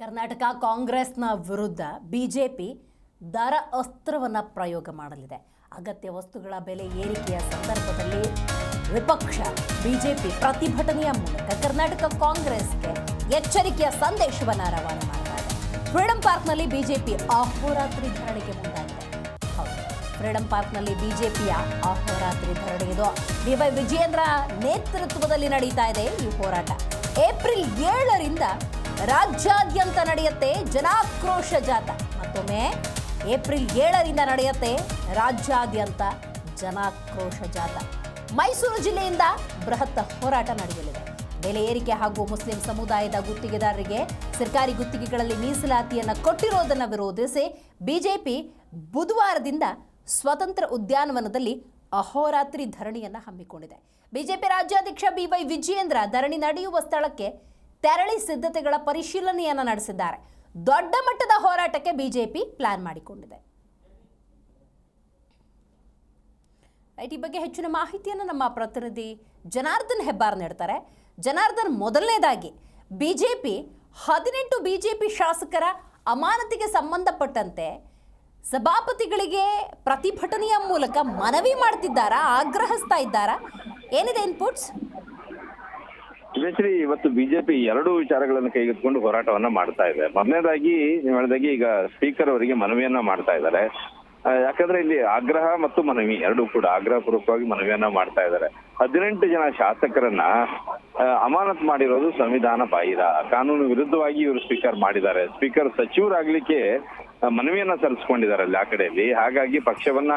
ಕರ್ನಾಟಕ ಕಾಂಗ್ರೆಸ್ನ ವಿರುದ್ಧ ಬಿಜೆಪಿ ದರ ಅಸ್ತ್ರವನ್ನು ಪ್ರಯೋಗ ಮಾಡಲಿದೆ. ಅಗತ್ಯ ವಸ್ತುಗಳ ಬೆಲೆ ಏರಿಕೆಯ ಸಂದರ್ಭದಲ್ಲಿ ವಿಪಕ್ಷ, ಬಿಜೆಪಿ ಪ್ರತಿಭಟನೆಯ ಮೂಲಕ ಕರ್ನಾಟಕ ಕಾಂಗ್ರೆಸ್ಗೆ ಎಚ್ಚರಿಕೆಯ ಸಂದೇಶವನ್ನು ರವಾನೆ ಮಾಡ್ತಾ ಇದೆ. ಫ್ರೀಡಂ ಪಾರ್ಕ್ನಲ್ಲಿ ಬಿಜೆಪಿ ಅಹೋರಾತ್ರಿ ಧರಣಿಗೆ ಮುಂದಾಗಿದೆ. ಹೌದು, ಫ್ರೀಡಂ ಪಾರ್ಕ್ನಲ್ಲಿ ಬಿಜೆಪಿಯ ಅಹೋರಾತ್ರಿ ಧರಣಿ ಇದು. ಡಿವೈ ವಿಜಯೇಂದ್ರ ನೇತೃತ್ವದಲ್ಲಿ ನಡೀತಾ ಇದೆ ಈ ಹೋರಾಟ. ಏಪ್ರಿಲ್ ಏಳರಿಂದ ರಾಜ್ಯಾದ್ಯಂತ ನಡೆಯುತ್ತೆ ಜನಾಕ್ರೋಶ ಜಾಥಾ. ಮತ್ತೊಮ್ಮೆ ಏಪ್ರಿಲ್ ಏಳರಿಂದ ನಡೆಯುತ್ತೆ ರಾಜ್ಯಾದ್ಯಂತ ಜನಾಕ್ರೋಶ ಜಾಥಾ. ಮೈಸೂರು ಜಿಲ್ಲೆಯಿಂದ ಬೃಹತ್ ಹೋರಾಟ ನಡೆಯಲಿದೆ. ಬೆಲೆ ಏರಿಕೆ ಹಾಗೂ ಮುಸ್ಲಿಂ ಸಮುದಾಯದ ಗುತ್ತಿಗೆದಾರರಿಗೆ ಸರ್ಕಾರಿ ಗುತ್ತಿಗೆಗಳಲ್ಲಿ ಮೀಸಲಾತಿಯನ್ನು ಕೊಟ್ಟಿರೋದನ್ನು ವಿರೋಧಿಸಿ ಬಿಜೆಪಿ ಬುಧವಾರದಿಂದ ಸ್ವತಂತ್ರ ಉದ್ಯಾನವನದಲ್ಲಿ ಅಹೋರಾತ್ರಿ ಧರಣಿಯನ್ನು ಹಮ್ಮಿಕೊಂಡಿದೆ. ಬಿಜೆಪಿ ರಾಜ್ಯಾಧ್ಯಕ್ಷ ಬಿವೈ ವಿಜಯೇಂದ್ರ ಧರಣಿ ನಡೆಯುವ ಸ್ಥಳಕ್ಕೆ ತೆರಳಿ ಸಿದ್ಧತೆಗಳ ಪರಿಶೀಲನೆಯನ್ನು ನಡೆಸಿದ್ದಾರೆ. ದೊಡ್ಡ ಮಟ್ಟದ ಹೋರಾಟಕ್ಕೆ ಬಿಜೆಪಿ ಪ್ಲಾನ್ ಮಾಡಿಕೊಂಡಿದೆ. ಈ ಬಗ್ಗೆ ಹೆಚ್ಚಿನ ಮಾಹಿತಿಯನ್ನು ನಮ್ಮ ಪ್ರತಿನಿಧಿ ಜನಾರ್ದನ್ ಹೆಬ್ಬಾರ್ ನೀಡ್ತಾರೆ. ಜನಾರ್ದನ್ ಮೊದಲನೇದಾಗಿ, ಬಿಜೆಪಿ ಹದಿನೆಂಟು ಬಿಜೆಪಿ ಶಾಸಕರ ಅಮಾನತಿಗೆ ಸಂಬಂಧಪಟ್ಟಂತೆ ಸಭಾಪತಿಗಳಿಗೆ ಪ್ರತಿಭಟನೆಯ ಮೂಲಕ ಮನವಿ ಮಾಡ್ತಿದ್ದಾರಾ, ಆಗ್ರಹಿಸ್ತಾ ಇದ್ದಾರಾ? ಏನಿದೆ ಇನ್ಪುಟ್ಸ್ ಜಯಶ್ರೀ ಇವತ್ತು ಬಿಜೆಪಿ ಎರಡು ವಿಚಾರಗಳನ್ನು ಕೈಗೆತ್ತಿಕೊಂಡು ಹೋರಾಟವನ್ನ ಮಾಡ್ತಾ ಇದೆ. ಮೊದಲನೇದಾಗಿ ನೀವು ಹೇಳಿದಾಗೆ ಈಗ ಸ್ಪೀಕರ್ ಅವರಿಗೆ ಮನವಿಯನ್ನ ಮಾಡ್ತಾ ಇದ್ದಾರೆ. ಯಾಕಂದ್ರೆ ಇಲ್ಲಿ ಆಗ್ರಹ ಮತ್ತು ಮನವಿ ಎರಡೂ ಕೂಡ ಆಗ್ರಹ ಪೂರ್ವಕವಾಗಿ ಮನವಿಯನ್ನ ಮಾಡ್ತಾ ಇದ್ದಾರೆ. ಹದಿನೆಂಟು ಜನ ಶಾಸಕರನ್ನ ಅಮಾನತ್ ಮಾಡಿರೋದು ಸಂವಿಧಾನ ಬಾಹಿರ. ಕಾನೂನು ವಿರುದ್ಧವಾಗಿ ಇವರು ಸ್ಪೀಕರ್ ಮಾಡಿದ್ದಾರೆ. ಸ್ಪೀಕರ್ ಸಚಿವರಾಗ್ಲಿಕ್ಕೆ ಮನವಿಯನ್ನ ಸಲ್ಲಿಸ್ಕೊಂಡಿದ್ದಾರೆ ಅಲ್ಲಿ ಆ ಕಡೆಯಲ್ಲಿ. ಹಾಗಾಗಿ ಪಕ್ಷವನ್ನ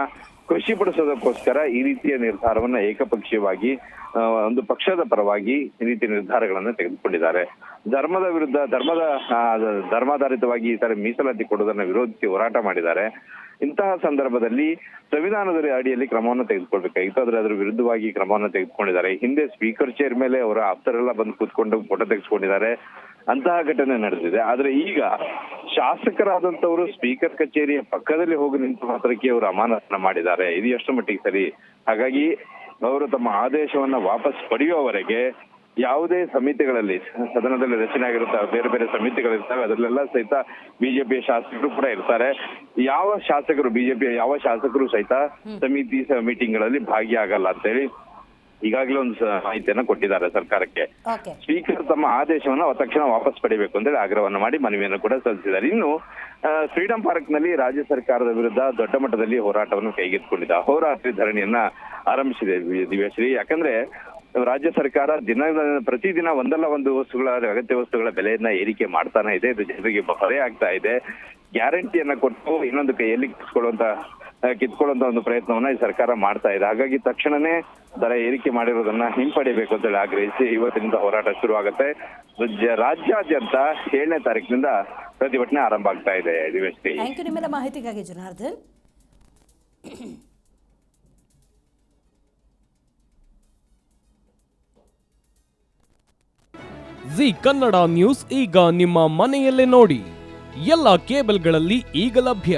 ಖುಷಿಪಡಿಸೋದಕ್ಕೋಸ್ಕರ ಈ ರೀತಿಯ ನಿರ್ಧಾರವನ್ನ ಏಕಪಕ್ಷೀಯವಾಗಿ ಒಂದು ಪಕ್ಷದ ಪರವಾಗಿ ಈ ರೀತಿಯ ನಿರ್ಧಾರಗಳನ್ನ ತೆಗೆದುಕೊಂಡಿದ್ದಾರೆ. ಧರ್ಮದ ವಿರುದ್ಧ, ಧರ್ಮದ ಧರ್ಮಾಧಾರಿತವಾಗಿ ಈ ತರ ಮೀಸಲಾತಿ ಕೊಡುವುದನ್ನು ವಿರೋಧಿಸಿ ಹೋರಾಟ ಮಾಡಿದ್ದಾರೆ. ಇಂತಹ ಸಂದರ್ಭದಲ್ಲಿ ಸಂವಿಧಾನದ ಅಡಿಯಲ್ಲಿ ಕ್ರಮವನ್ನು ತೆಗೆದುಕೊಳ್ಬೇಕಾಗಿತ್ತು. ಆದ್ರೆ ಅದರ ವಿರುದ್ಧವಾಗಿ ಕ್ರಮವನ್ನು ತೆಗೆದುಕೊಂಡಿದ್ದಾರೆ. ಹಿಂದೆ ಸ್ಪೀಕರ್ ಚೇರ್ ಮೇಲೆ ಅವರ ಆಪ್ತರೆಲ್ಲ ಬಂದು ಕೂತ್ಕೊಂಡು ಫೋಟೋ ತೆಗೆಸ್ಕೊಂಡಿದ್ದಾರೆ. ಅಂತಹ ಘಟನೆ ನಡೆದಿದೆ. ಆದ್ರೆ ಈಗ ಶಾಸಕರಾದಂತವರು ಸ್ಪೀಕರ್ ಕಚೇರಿಯ ಪಕ್ಕದಲ್ಲಿ ಹೋಗಿ ನಿಂತು ಮಾತ್ರಕ್ಕೆ ಅವರು ಅಮಾನತನ ಮಾಡಿದ್ದಾರೆ. ಇದು ಎಷ್ಟು ಮಟ್ಟಿಗೆ ಸರಿ. ಹಾಗಾಗಿ ಅವರು ತಮ್ಮ ಆದೇಶವನ್ನ ವಾಪಸ್ ಪಡೆಯುವವರೆಗೆ ಯಾವುದೇ ಸಮಿತಿಗಳಲ್ಲಿ, ಸದನದಲ್ಲಿ ರಚನೆ ಆಗಿರುತ್ತವೆ ಬೇರೆ ಬೇರೆ ಸಮಿತಿಗಳಿರ್ತವೆ, ಅದರಲ್ಲೆಲ್ಲ ಸಹಿತ ಬಿಜೆಪಿಯ ಶಾಸಕರು ಕೂಡ ಇರ್ತಾರೆ. ಯಾವ ಶಾಸಕರು ಬಿಜೆಪಿಯ ಯಾವ ಶಾಸಕರು ಸಹಿತ ಸಮಿತಿ ಮೀಟಿಂಗ್ಗಳಲ್ಲಿ ಭಾಗಿಯಾಗಲ್ಲ ಅಂತೇಳಿ ಈಗಾಗಲೇ ಒಂದು ಮಾಹಿತಿಯನ್ನ ಕೊಟ್ಟಿದ್ದಾರೆ ಸರ್ಕಾರಕ್ಕೆ. ಸ್ಪೀಕರ್ ತಮ್ಮ ಆದೇಶವನ್ನು ತಕ್ಷಣ ವಾಪಸ್ ಪಡಿಬೇಕು ಅಂತೇಳಿ ಆಗ್ರಹವನ್ನು ಮಾಡಿ ಮನವಿಯನ್ನು ಕೂಡ ಸಲ್ಲಿಸಿದ್ದಾರೆ. ಇನ್ನು ಫ್ರೀಡಂ ಪಾರ್ಕ್ನಲ್ಲಿ ರಾಜ್ಯ ಸರ್ಕಾರದ ವಿರುದ್ಧ ದೊಡ್ಡ ಮಟ್ಟದಲ್ಲಿ ಹೋರಾಟವನ್ನು ಕೈಗೆತ್ತಿಕೊಂಡಿದೆ ಹೋರಾತ್ರಿ ಧರಣಿಯನ್ನ ಆರಂಭಿಸಿದೆ ದಿವ್ಯಶ್ರೀ. ಯಾಕಂದ್ರೆ ರಾಜ್ಯ ಸರ್ಕಾರ ದಿನ ಪ್ರತಿದಿನ ಒಂದಲ್ಲ ಒಂದು ವಸ್ತುಗಳ ಅಗತ್ಯ ವಸ್ತುಗಳ ಬೆಲೆಯನ್ನ ಏರಿಕೆ ಮಾಡ್ತಾನೆ ಇದೆ. ಇದು ಜನರಿಗೆ ಹೊರೆ ಆಗ್ತಾ ಇದೆ. ಗ್ಯಾರಂಟಿಯನ್ನ ಕೊಟ್ಟು ಇನ್ನೊಂದು ಕೈಯಲ್ಲಿ ಕಿತ್ಕೊಳ್ಳುವಂತ ಆ, ಕಿತ್ಕೊಳ್ಳುವಂತ ಒಂದು ಪ್ರಯತ್ನವನ್ನ ಈ ಸರ್ಕಾರ ಮಾಡ್ತಾ ಇದೆ. ಹಾಗಾಗಿ ತಕ್ಷಣನೇ ದರ ಏರಿಕೆ ಮಾಡಿರೋದನ್ನ ಹಿಂಪಡಿಬೇಕು ಅಂತೇಳಿ ಆಗ್ರಹಿಸಿ ಇವತ್ತಿನಿಂದ ಹೋರಾಟ ಶುರುವಾಗುತ್ತೆ. ರಾಜ್ಯ- ರಾಜ್ಯಾದ್ಯಂತ ಏಳನೇ ತಾರೀಕಿನಿಂದ ಪ್ರತಿಭಟನೆ ಆರಂಭ ಆಗ್ತಾ ಇದೆ ದಿವೇಶ್ರೀ ಥ್ಯಾಂಕ್ ಯು ನಿಮ್ಮೆಲ್ಲ ಮಾಹಿತಿಗಾಗಿ ಜನಾರ್ದನ್. ಜಿ ಕನ್ನಡ ನ್ಯೂಸ್ ಈಗ ನಿಮ್ಮ ಮನೆಯಲ್ಲೇ ನೋಡಿ. ಎಲ್ಲ ಕೇಬಲ್ಗಳಲ್ಲಿ ಈಗ ಲಭ್ಯ.